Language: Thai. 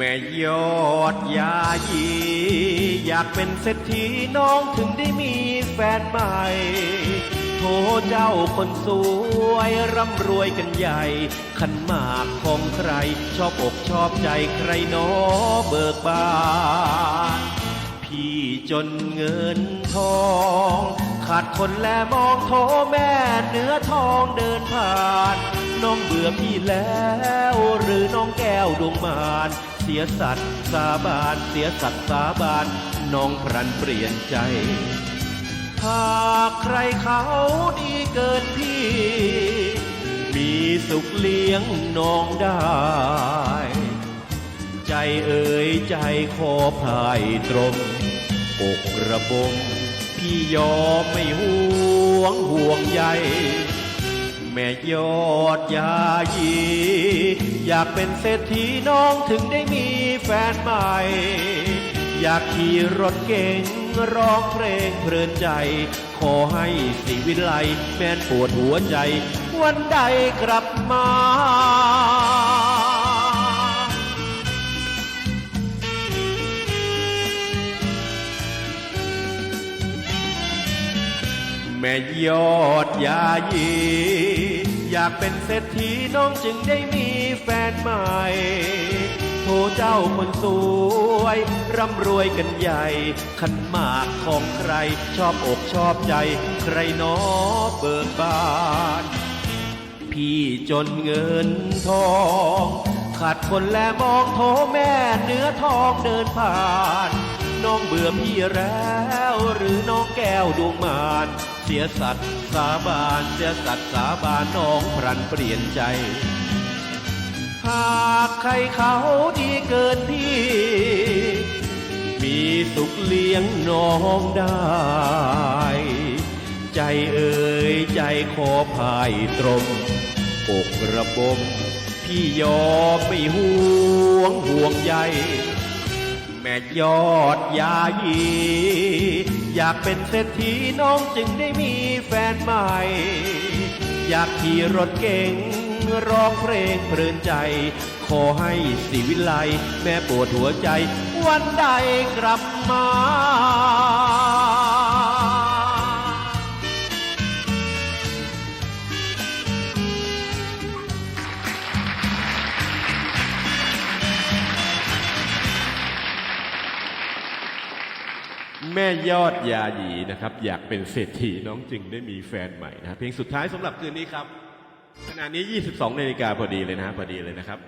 แม่ยอดยายี อยากเป็นเศรษฐีน้องถึงได้มีแฟนใหม่ โทเจ้าคนสวยร่ำรวยกันใหญ่ ขันมากของใคร ชอบอกชอบใจใครหนอเบิกบานพี่จนเงินทอง ขาดคนแลมองโทแม่เนื้อทองเดินผ่าน น้องเบื่อพี่แล้ว หรือน้องแก้วดวงมาน สียสัตว์สาบานเสียสัตว์สาบานน้องพรันเปลี่ยนใจ หากใครเขาดีเกินพี่ มีสุขเลี้ยงน้องได้ ใจเอ่ยใจขอพายตรงอกระบมพี่ยอมไม่ห่วงห่วงใย แม่ยอดยายี อยากเป็นเศรษฐีน้องถึงได้มีแฟนใหม่ อยากขี่รถเก่งร้องเพลงเพลินใจ ขอให้สีวิไลแม่นปวดหัวใจ วันใดกลับมา แม่ยอดยายี อยากเป็นเศรษฐีน้องจึงได้มีแฟนใหม่ โทเจ้าคนสวย ร่ำรวยกันใหญ่ ขันหมากของใคร ชอบอกชอบใจ ใครหนอเบิกบาน พี่จนเงินทอง ขาดคนแลมองโทแม่เนื้อทองเดินผ่านน้องเบื่อพี่แล้ว หรือน้องแก้วดวงมาน เสียสัตว์สาบานเสียสัตว์สาบานน้องพรันเปลี่ยนใจ หากใครเขาดีเกินพี่ มีสุขเลี้ยงน้องได้ ใจเอ่ยใจขอพายตรงอกระบมพี่ยอมไม่ห่วงห่วงใย แม่ยอดยายี อยากเป็นเศรษฐีน้องจึงได้มีแฟนใหม่ อยากขี่รถเก่งร้องเพลงเพลินใจ ขอให้สิวิไล แม่ปวดหัวใจ วันใดกลับมา แม่ยอดยาหยีนะครับ อยากเป็นเศรษฐีน้องจึงได้มีแฟนใหม่นะเพลงสุดท้ายสำหรับคืนนี้ครับขณะนี้ 22นาฬิกาพอดีเลยนะพอดีเลยนะครับ